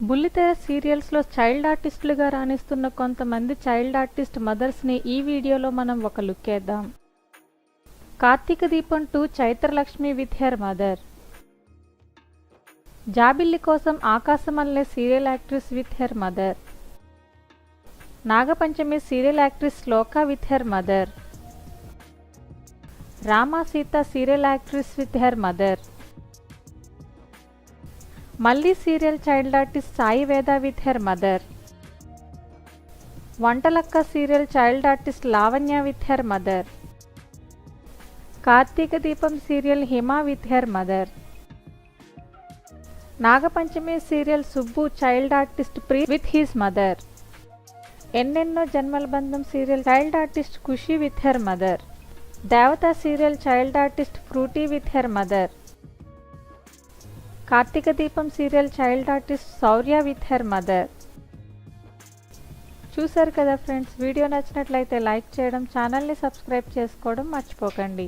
బుల్లితెర సీరియల్స్లో చైల్డ్ ఆర్టిస్టులుగా రాణిస్తున్న కొంతమంది చైల్డ్ ఆర్టిస్ట్ మదర్స్ని ఈ వీడియోలో మనం ఒక లుక్ వేద్దాం. Karthika Deepam two Chaitralakshmi with her mother. Jabilli Kosam Aakashamalle serial actress with her mother. Nagapanchami serial actress Shloka with her mother. Rama Seetha serial actress with her mother. Malli serial child artist Sai Veda with her mother. Vantalakka serial child artist Lavanya with her mother. Karthika Deepam serial Hima with her mother. Nagapanchami serial Subbu child artist pre with his mother. Ennenno Janmala Bandham serial child artist Khushi with her mother. Devatha serial child artist Frooti with her mother. Karthika Deepam serial child artist Shourya with her mother. చూశారు కదా friends video నచ్చినట్లయితే like చేయడం ఛానల్ని subscribe చేసుకోవడం మర్చిపోకండి.